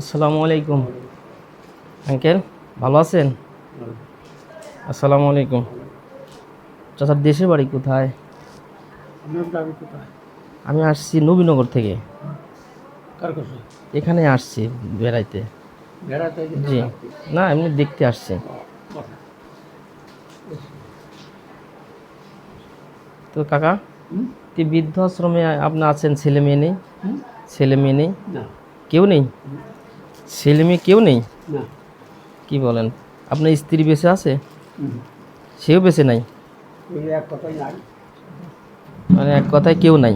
আসসালামু আলাইকুম। আঙ্কেল ভালো আছেন? আসসালামু আলাইকুম। চাচার দেশের বাড়ি কোথায়? আমি আসছি নবীনগর থেকে। এখানে আসছি বেড়াইতে। জি। না এমনি দেখতে আসছি। তো কাকা কি বৃদ্ধাশ্রমে আপনি আছেন ছেলে মেয়ে নেই? ছেলে মেয়ে নেই? কেউ নেই? ছেলে মেয়ে কেউ নেই? কি বলেন? আপনার স্ত্রী বেঁচে আছে? সেও বেঁচে নাই। মানে এক কথায় কেউ নাই।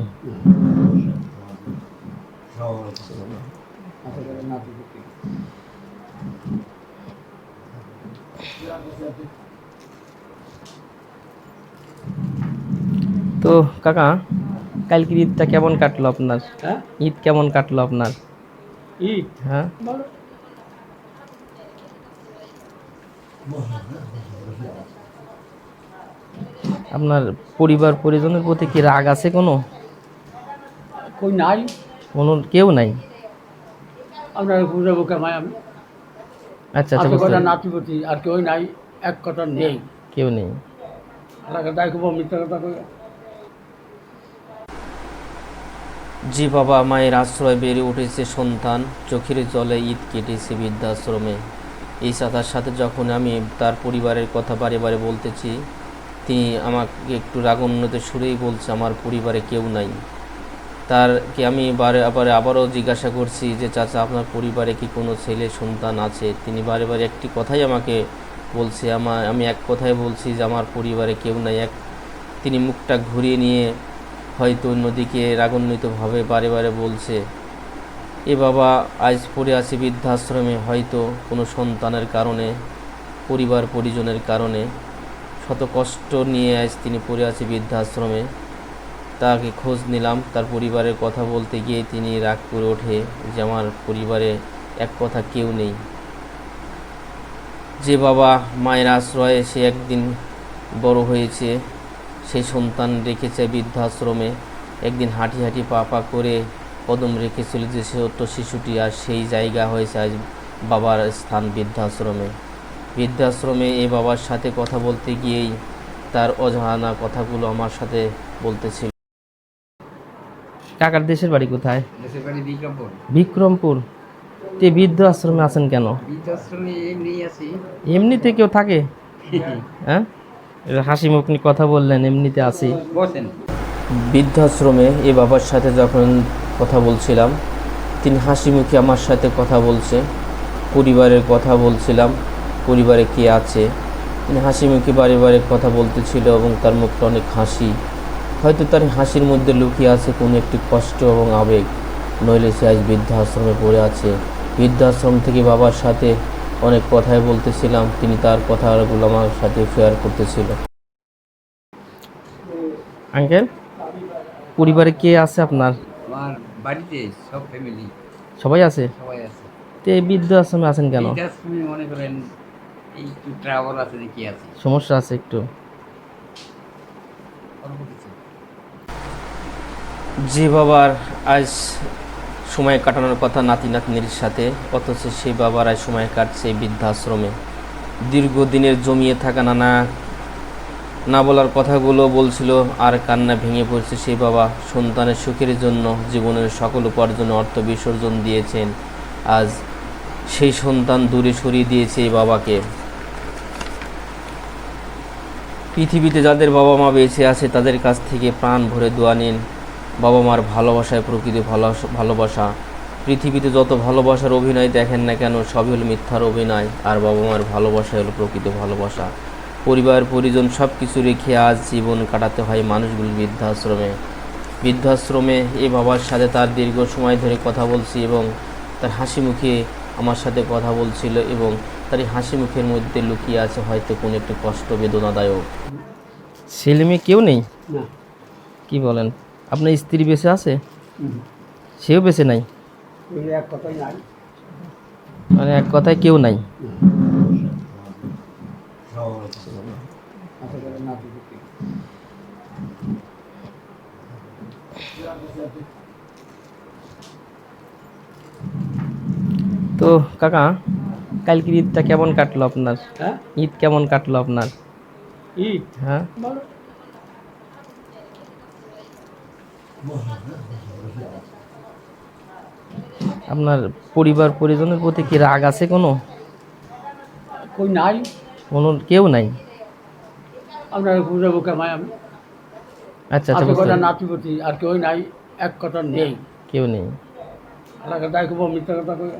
তো কাকা কালকের ঈদটা কেমন কাটলো আপনার? হ্যাঁ? ঈদ কেমন কাটলো আপনার? ঈদ হ্যাঁ আপনার পরিবার পরিজনের প্রতি কি রাগ আছে কোনো? কই নাই? কোনো কেউ নাই? আপনার বুঝাবো কেমন আমি আচ্ছা আচ্ছা বুঝতে কথা নাতিপতি আর কেউ নাই এক কথা নেই। কেউ নেই। দেখব মিথ্যা কথা কই জি বাবা, মায়ের আশ্রয় বেড়ে উঠেছে সন্তান। চোখের জলে ঈদ কেটেছে বৃদ্ধাশ্রমে। এই চাচার সাথে যখন আমি তার পরিবারের কথা বারে বারে বলতেছি, তিনি আমাকে একটু রাগান্বিত সুরেই বলছে, আমার পরিবারে কেউ নাই। তারকে আমি বারে আবার আবারও জিজ্ঞাসা করছি যে, চাচা, আপনার পরিবারে কি কোনো ছেলে সন্তান আছে? তিনি বারে বারে একটি কথাই আমাকে বলছে, আমার, আমি এক কথাই বলছি যে, আমার পরিবারে কেউ নাই। এক, তিনি মুখটা ঘুরিয়ে নিয়ে হয়তো অন্যদিকে রাগান্বিতভাবে বারে বারে বলছে, এ বাবা, আজ পড়ে আছে বৃদ্ধাশ্রমে, হয়তো কোনো সন্তানের কারণে, পরিবার পরিজনের কারণে। শত কষ্ট নিয়ে আজ তিনি পড়ে আছে বৃদ্ধাশ্রমে। তাকে খোঁজ নিলাম, তার পরিবারের কথা বলতে গিয়ে তিনি রাগ করে ওঠে যে আমার পরিবারে এক কথা কেউ নেই। যে বাবা, মায়ের আশ্রয়ে সে একদিন বড় হয়েছে সেই সন্তান রেখেছে বৃদ্ধাশ্রমে। একদিন হাঁটি হাঁটি পা পা করে কদম রেখেছিল যে ছোট্ট শিশুটি আর সেই জায়গা হয়েছে আজ বাবার স্থান বৃদ্ধাশ্রমে। বৃদ্ধাশ্রমে এ বাবার সাথে কথা বলতে গিয়েই তার অজানা কথাগুলো আমার সাথে বলতেছিল। কাকার দেশের বাড়ি কোথায়? দেশের বাড়ি বিক্রমপুর। বিক্রমপুর? তে বৃদ্ধ আশ্রমে আছেন কেন? বৃদ্ধাশ্রমে এমনি আছি। এমনিতে কেউ থাকে? হ্যাঁ? হাসি মুখ নিয়ে কথা বললেন এমনিতে আছি। বসেন। বৃদ্ধাশ্রমে এ বাবার সাথে যখন কথা বলছিলাম তিনি হাসি মুখে আমার সাথে কথা বলছে পরিবারের কথা বলছিলাম পরিবারে কে আছে? তিনি হাসি মুখে বারে বারে কথা বলতেছিল এবং তার মুখটা অনেক হাসি। হয়তো তার হাসির মধ্যে লুকিয়ে আছে কোনো একটি কষ্ট এবং আবেগ। নইলে সে আজ বৃদ্ধাশ্রমে পড়ে আছে। বৃদ্ধাশ্রম থেকে বাবার সাথে অনেক কথাই বলতেছিলাম তিনি তার কথাগুলো আমার সাথে শেয়ার করতেছিল। আঙ্কেল পরিবারে কে আছে আপনার? আমার বাড়িতে সব ফ্যামিলি সবাই আছে? সবাই আছে। তে বৃদ্ধ আশ্রমে আছেন কেন? বৃদ্ধাশ্রমে মনে করেন এই একটু ট্রাভেল আছে দেখি আছে। সমস্যা আছে একটু। জি বাবার আজ সময় কাটানোর কথা নাতি নাতনির সাথে, অথচ সেই বাবার আজ সময় কাটছে বৃদ্ধাশ্রমে। দীর্ঘদিনের জমিয়ে থাকা নানা, না বলার কথাগুলো বলছিল, আর কান্না ভেঙে পড়ছে সেই বাবা। সন্তানের সুখের জন্য জীবনের সকল উপার্জন অর্থ বিসর্জন দিয়েছেন। আজ সেই সন্তান দূরে সরিয়ে দিয়েছে এই বাবাকে। পৃথিবীতে যাদের বাবা মা বেঁচে আছে, তাদের কাছ থেকে প্রাণ ভরে দোয়া নিন। বাবা মার ভালোবাসায় প্রকৃতি ভালোবাসা ভালোবাসা। পৃথিবীতে যত ভালোবাসার অভিনয় দেখেন না কেন সবই হলো মিথ্যার অভিনয়। আর বাবা মার ভালোবাসা হলো প্রকৃত ভালোবাসা। পরিবার পরিজন সব কিছু রেখে আজ জীবন কাটাতে হয় মানুষগুলি বৃদ্ধাশ্রমে। বৃদ্ধাশ্রমে এ বাবার সাথে তার দীর্ঘ সময় ধরে কথা বলছি এবং তার হাসি মুখে আমার সাথে কথা বলছিল এবং তার এই হাসি মুখের মধ্যে লুকিয়ে আছে হয়তো কোনো একটি কষ্ট বেদনাদায়ক। ছেলে মেয়ে কেউ নেই? কি বলেন? আপনার স্ত্রী বেঁচে আছে? সেও বেঁচে নাই? মানে এক কথায় কেউ নাই। তো কাকা কালকের ঈদটা কেমন কাটলো আপনার? হ্যাঁ? ঈদ কেমন কাটলো আপনার? ই হ্যাঁ ভালো আপনার পরিবার পরিজনের প্রতি কি রাগ আছে কোনো? কই নাই। কোনো কেউ নাই? আপনার বুঝাবো বুকে আমি। আচ্ছা আচ্ছা কথা। নাতিপতি আর কেউ নাই এক কথা নেই। কেউ নেই। আলাদা দেখব মিথ্যা কথা কই